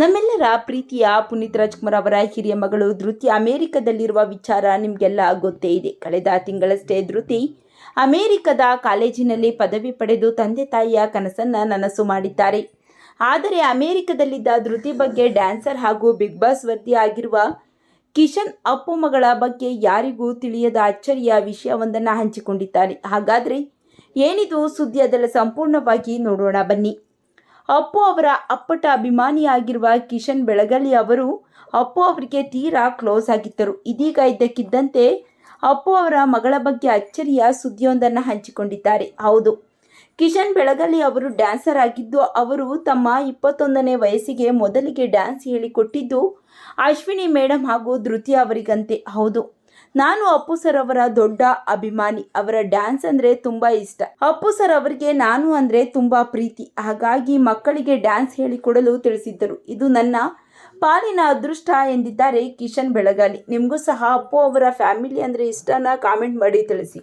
ನಮ್ಮೆಲ್ಲರ ಪ್ರೀತಿಯ ಪುನೀತ್ ರಾಜ್ಕುಮಾರ್ ಅವರ ಹಿರಿಯ ಮಗಳು ಧೃತಿ ಅಮೇರಿಕದಲ್ಲಿರುವ ವಿಚಾರ ನಿಮಗೆಲ್ಲ ಗೊತ್ತೇ ಇದೆ. ಕಳೆದ ತಿಂಗಳಷ್ಟೇ ಧೃತಿ ಅಮೇರಿಕದ ಕಾಲೇಜಿನಲ್ಲಿ ಪದವಿ ಪಡೆದು ತಂದೆ ತಾಯಿಯ ಕನಸನ್ನು ನನಸು ಮಾಡಿದ್ದಾರೆ. ಆದರೆ ಅಮೇರಿಕದಲ್ಲಿದ್ದ ಧೃತಿ ಬಗ್ಗೆ ಡ್ಯಾನ್ಸರ್ ಹಾಗೂ ಬಿಗ್ ಬಾಸ್ ವರದಿ ಆಗಿರುವ ಕಿಶನ್ ಅಪ್ಪುಮಗಳ ಬಗ್ಗೆ ಯಾರಿಗೂ ತಿಳಿಯದ ಅಚ್ಚರಿಯ ವಿಷಯವೊಂದನ್ನು ಹಂಚಿಕೊಂಡಿದ್ದಾರೆ. ಹಾಗಾದರೆ ಏನಿದು ಸುದ್ದಿ ಅದೆಲ್ಲ ಸಂಪೂರ್ಣವಾಗಿ ನೋಡೋಣ ಬನ್ನಿ. ಅಪ್ಪು ಅವರ ಅಪ್ಪಟ ಅಭಿಮಾನಿಯಾಗಿರುವ ಕಿಶನ್ ಬೆಳಗಲಿ ಅವರು ಅಪ್ಪು ಅವರಿಗೆ ತೀರಾ ಕ್ಲೋಸ್ ಆಗಿದ್ದರು. ಇದೀಗ ಇದ್ದಕ್ಕಿದ್ದಂತೆ ಅಪ್ಪು ಅವರ ಮಗಳ ಬಗ್ಗೆ ಅಚ್ಚರಿಯ ಸುದ್ದಿಯೊಂದನ್ನು ಹಂಚಿಕೊಂಡಿದ್ದಾರೆ. ಹೌದು, ಕಿಶನ್ ಬೆಳಗಲಿ ಅವರು ಡ್ಯಾನ್ಸರ್ ಆಗಿದ್ದು ಅವರು ತಮ್ಮ ಇಪ್ಪತ್ತೊಂದನೇ ವಯಸ್ಸಿಗೆ ಮೊದಲಿಗೆ ಡ್ಯಾನ್ಸ್ ಹೇಳಿಕೊಟ್ಟಿದ್ದು ಅಶ್ವಿನಿ ಮೇಡಮ್ ಹಾಗೂ ಧೃತಿ ಅವರಿಗಂತೆ. ಹೌದು ನಾನು ಅಪ್ಪು ಸರ್ ಅವರ ದೊಡ್ಡ ಅಭಿಮಾನಿ, ಅವರ ಡ್ಯಾನ್ಸ್ ಅಂದರೆ ತುಂಬ ಇಷ್ಟ. ಅಪ್ಪು ಸರ್ ಅವರಿಗೆ ನಾನು ಅಂದರೆ ತುಂಬ ಪ್ರೀತಿ. ಹಾಗಾಗಿ ಮಕ್ಕಳಿಗೆ ಡ್ಯಾನ್ಸ್ ಹೇಳಿಕೊಡಲು ತಿಳಿಸಿದ್ದರು. ಇದು ನನ್ನ ಪಾಲಿನ ಅದೃಷ್ಟ ಎಂದಿದ್ದಾರೆ ಕಿಶನ್ ಬೆಳಗಾಲಿ. ನಿಮಗೂ ಸಹ ಅಪ್ಪು ಅವರ ಫ್ಯಾಮಿಲಿ ಅಂದರೆ ಇಷ್ಟನ ಕಾಮೆಂಟ್ ಮಾಡಿ ತಿಳಿಸಿ.